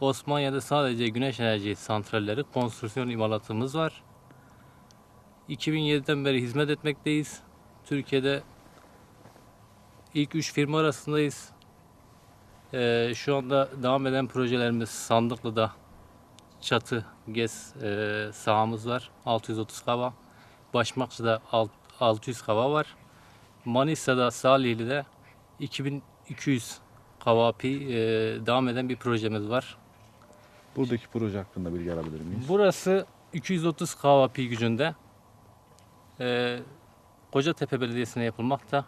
Osmaniye'de sadece güneş enerji santralleri konstrüksiyon imalatımız var. 2007'den beri hizmet etmekteyiz. Türkiye'de ilk 3 firma arasındayız. Ee, şu anda devam eden projelerimiz Sandıklı'da çatı gez e, sahamız var. 630 kava. Başmakçı'da alt- 600 kava var. Manisa'da Salihli'de 2200 kava e, devam eden bir projemiz var. Buradaki proje hakkında bilgi alabilir miyiz? Burası 230 kava pi gücünde. Ee, Kocatepe Belediyesi'ne yapılmakta.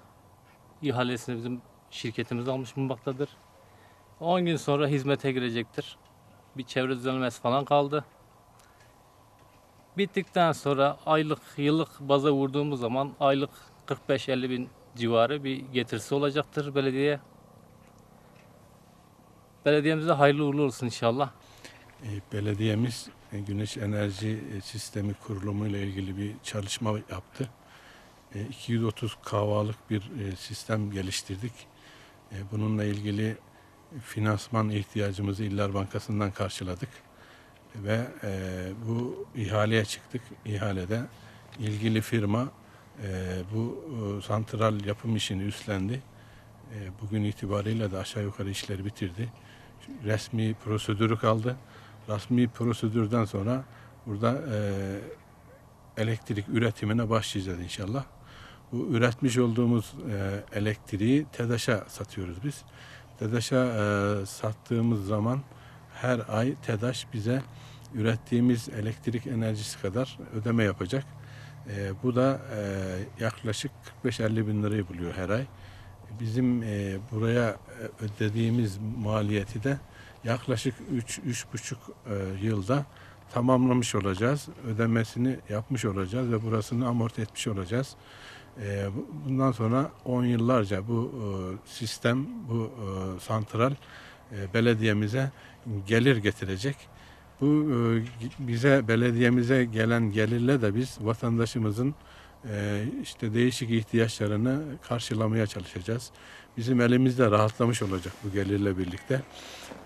İhalesini bizim şirketimiz almış bulunmaktadır. 10 gün sonra hizmete girecektir. Bir çevre düzenlemesi falan kaldı. Bittikten sonra aylık, yıllık baza vurduğumuz zaman aylık 45-50 bin civarı bir getirisi olacaktır belediyeye. Belediyemize hayırlı uğurlu olsun inşallah. E, Belediyemiz e, güneş enerji e, sistemi kurulumu ile ilgili bir çalışma yaptı. E, 230 kahvalık bir sistem geliştirdik. Bununla ilgili finansman ihtiyacımızı İller Bankası'ndan karşıladık. Ve bu ihaleye çıktık. İhalede ilgili firma bu santral yapım işini üstlendi. Bugün itibariyle de aşağı yukarı işleri bitirdi. Resmi prosedürü kaldı resmi prosedürden sonra burada e, elektrik üretimine başlayacağız inşallah. Bu üretmiş olduğumuz e, elektriği TEDAŞ'a satıyoruz biz. TEDAŞ'a e, sattığımız zaman her ay TEDAŞ bize ürettiğimiz elektrik enerjisi kadar ödeme yapacak. E, bu da e, yaklaşık 45-50 bin lirayı buluyor her ay. Bizim e, buraya e, ödediğimiz maliyeti de yaklaşık 3-3,5 e, yılda tamamlamış olacağız. Ödemesini yapmış olacağız ve burasını amorti etmiş olacağız. E, bu- Bundan sonra 10 yıllarca bu e, sistem, bu santral belediyemize gelir getirecek. Bu bize belediyemize gelen gelirle de biz vatandaşımızın işte değişik ihtiyaçlarını karşılamaya çalışacağız. Bizim elimizde rahatlamış olacak bu gelirle birlikte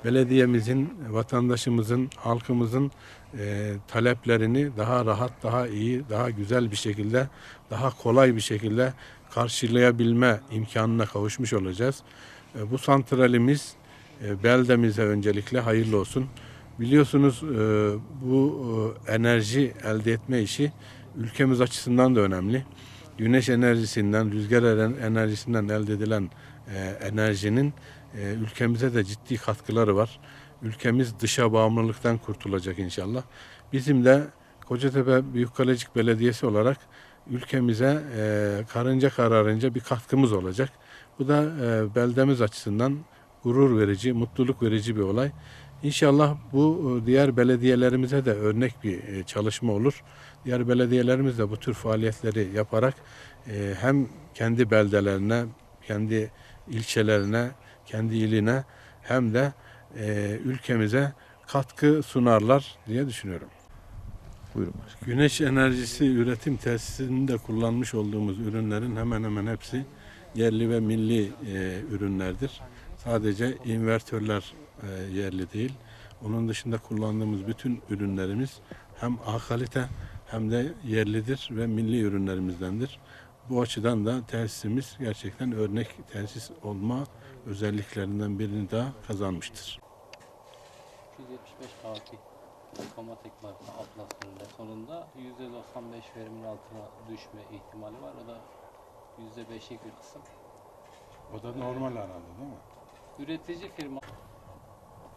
belediyemizin, vatandaşımızın, halkımızın e, taleplerini daha rahat, daha iyi, daha güzel bir şekilde, daha kolay bir şekilde karşılayabilme imkanına kavuşmuş olacağız. E, bu santralimiz e, beldemize öncelikle hayırlı olsun. Biliyorsunuz e, bu e, enerji elde etme işi ülkemiz açısından da önemli. Güneş enerjisinden, rüzgar enerjisinden elde edilen e, enerjinin e, ülkemize de ciddi katkıları var. Ülkemiz dışa bağımlılıktan kurtulacak inşallah. Bizim de Kocatepe Büyükkalecik Belediyesi olarak ülkemize e, karınca kararınca bir katkımız olacak. Bu da e, beldemiz açısından gurur verici, mutluluk verici bir olay. İnşallah bu e, diğer belediyelerimize de örnek bir e, çalışma olur. Diğer belediyelerimiz de bu tür faaliyetleri yaparak e, hem kendi beldelerine, kendi ilçelerine, kendi iline hem de ülkemize katkı sunarlar diye düşünüyorum. Buyurun başkanım. Güneş enerjisi üretim tesisinde kullanmış olduğumuz ürünlerin hemen hemen hepsi yerli ve milli e, ürünlerdir. Sadece invertörler e, yerli değil. Onun dışında kullandığımız bütün ürünlerimiz hem A kalite hem de yerlidir ve milli ürünlerimizdendir. Bu açıdan da tesisimiz gerçekten örnek tesis olma özelliklerinden birini daha kazanmıştır. 275 kavaki otomatik marka Atlas ürünler sonunda %95 verimin altına düşme ihtimali var. O da %5'lik bir kısım. O da normal herhalde değil mi? Üretici firma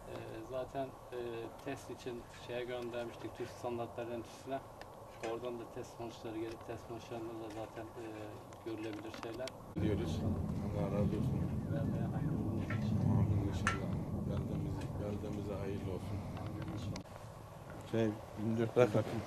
e, zaten e, test için şeye göndermiştik TÜV Standartlar Enstitüsü'ne. Oradan da test sonuçları gelip test sonuçlarında da zaten e, görülebilir şeyler. Diyoruz. Allah razı olsun. Vermeye hayırlı olsun. Amin inşallah. Beldemize, beldemize hayırlı olsun. Şey, 1400 Bırakın.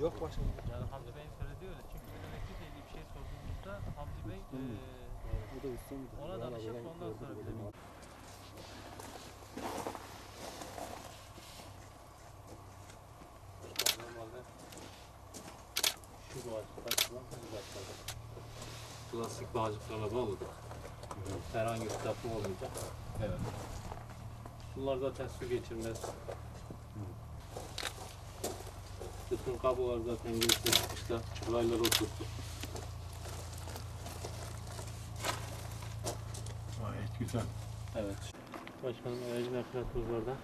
Yok başkanım. Yani Hamdi Bey'in söylediği öyle. Çünkü biz elektrikle ilgili bir şey sorduğumuzda Hamdi Bey eee, O da ona danışıp ondan sonra bize şu başladık. Plastik bağcıklarla bağladık. Herhangi bir tapma olmayacak. Evet. Bunlar zaten su geçirmez. Bütün kablolar zaten geçti çıkışta. Raylar oturttu. Gayet güzel. Evet. Başkanım enerji nakaratımız orada.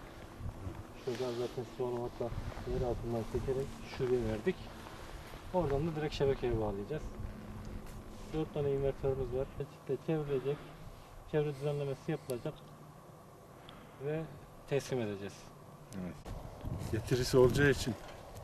Şuradan zaten hatta yer altından çekerek şuraya verdik. Oradan da direkt şebekeye bağlayacağız. 4 tane invertörümüz var. Çifte çevrilecek. Çevre düzenlemesi yapılacak. Ve teslim edeceğiz. Getirisi olacağı için